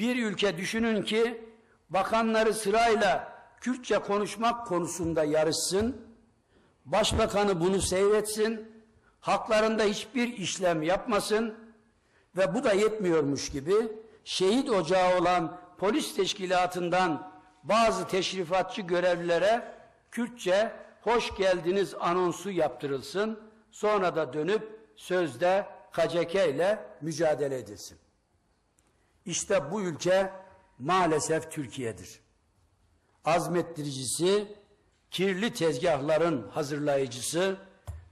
Bir ülke düşünün ki bakanları sırayla Kürtçe konuşmak konusunda yarışsın, başbakanı bunu seyretsin, haklarında hiçbir işlem yapmasın ve bu da yetmiyormuş gibi şehit ocağı olan polis teşkilatından bazı teşrifatçı görevlilere Kürtçe hoş geldiniz anonsu yaptırılsın. Sonra da dönüp sözde KCK ile mücadele edilsin. İşte bu ülke maalesef Türkiye'dir. Azmettiricisi, kirli tezgahların hazırlayıcısı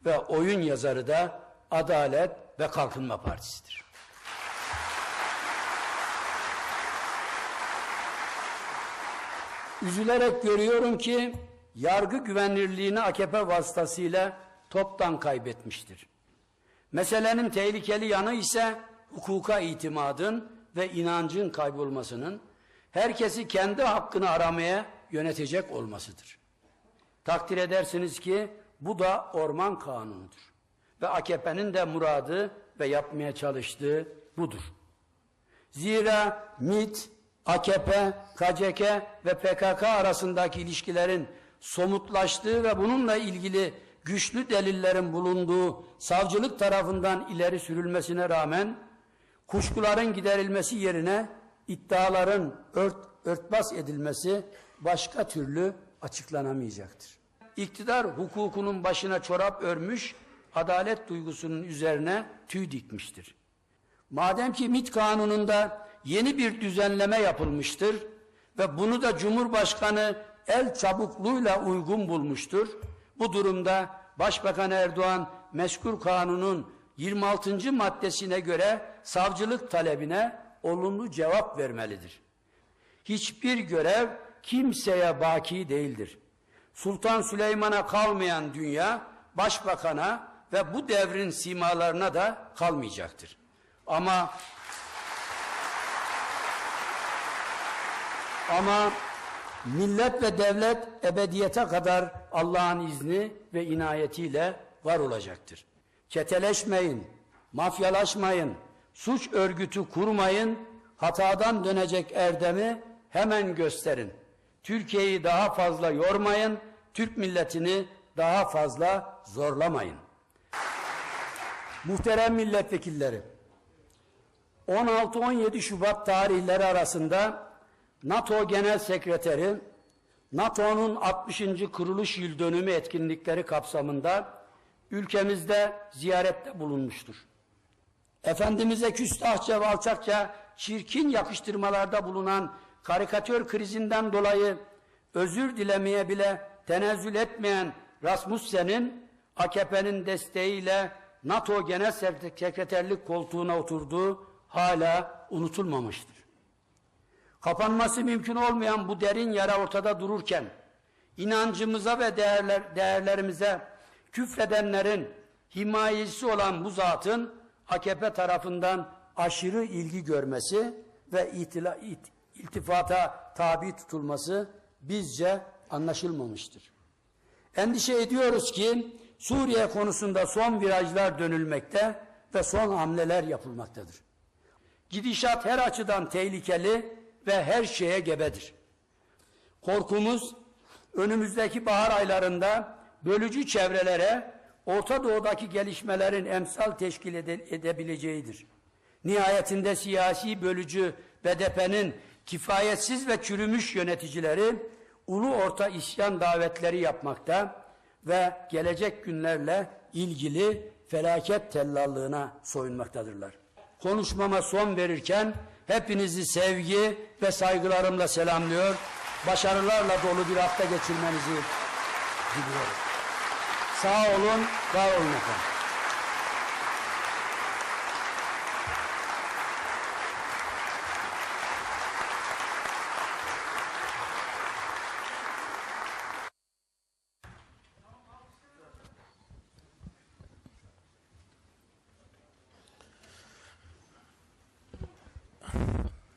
ve oyun yazarı da Adalet ve Kalkınma Partisi'dir. Üzülerek görüyorum ki yargı güvenirliğini AKP vasıtasıyla toptan kaybetmiştir. Meselenin tehlikeli yanı ise hukuka itimadın ve inancın kaybolmasının herkesi kendi hakkını aramaya yönetecek olmasıdır. Takdir edersiniz ki bu da orman kanunudur. Ve AKP'nin de muradı ve yapmaya çalıştığı budur. Zira MİT, AKP, KCK ve PKK arasındaki ilişkilerin somutlaştığı ve bununla ilgili güçlü delillerin bulunduğu savcılık tarafından ileri sürülmesine rağmen kuşkuların giderilmesi yerine iddiaların ört, örtbas edilmesi başka türlü açıklanamayacaktır. İktidar hukukunun başına çorap örmüş, adalet duygusunun üzerine tüy dikmiştir. Madem ki MİT kanununda yeni bir düzenleme yapılmıştır ve bunu da Cumhurbaşkanı el çabukluğuyla uygun bulmuştur. Bu durumda Başbakan Erdoğan meskul kanunun 26. maddesine göre savcılık talebine olumlu cevap vermelidir. Hiçbir görev kimseye baki değildir. Sultan Süleyman'a kalmayan dünya başbakana ve bu devrin simalarına da kalmayacaktır. Ama ama millet ve devlet ebediyete kadar Allah'ın izni ve inayetiyle var olacaktır. Çeteleşmeyin, mafyalaşmayın, suç örgütü kurmayın, hatadan dönecek erdemi hemen gösterin. Türkiye'yi daha fazla yormayın, Türk milletini daha fazla zorlamayın. Muhterem milletvekilleri, 16-17 Şubat tarihleri arasında NATO Genel Sekreteri, NATO'nun 60. kuruluş yıl dönümü etkinlikleri kapsamında ülkemizde ziyarette bulunmuştur. Efendimiz'e küstahça ve alçakça çirkin yakıştırmalarda bulunan karikatür krizinden dolayı özür dilemeye bile tenezzül etmeyen Rasmussen'in AKP'nin desteğiyle NATO Genel Sekreterlik koltuğuna oturduğu hala unutulmamıştır. Kapanması mümkün olmayan bu derin yara ortada dururken inancımıza ve değerler, değerlerimize küfredenlerin himayesi olan bu zatın AKP tarafından aşırı ilgi görmesi ve itila, it, iltifata tabi tutulması bizce anlaşılmamıştır. Endişe ediyoruz ki Suriye konusunda son virajlar dönülmekte ve son hamleler yapılmaktadır. Gidişat her açıdan tehlikeli ve her şeye gebedir. Korkumuz önümüzdeki bahar aylarında bölücü çevrelere Orta Doğu'daki gelişmelerin emsal teşkil ede edebileceğidir. Nihayetinde siyasi bölücü BDP'nin kifayetsiz ve çürümüş yöneticileri ulu orta isyan davetleri yapmakta ve gelecek günlerle ilgili felaket tellallığına soyunmaktadırlar. Konuşmama son verirken hepinizi sevgi ve saygılarımla selamlıyor. Başarılarla dolu bir hafta geçirmenizi diliyorum. Sağ olun, var olun efendim.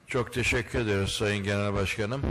Çok teşekkür ederiz Sayın Genel Başkanım.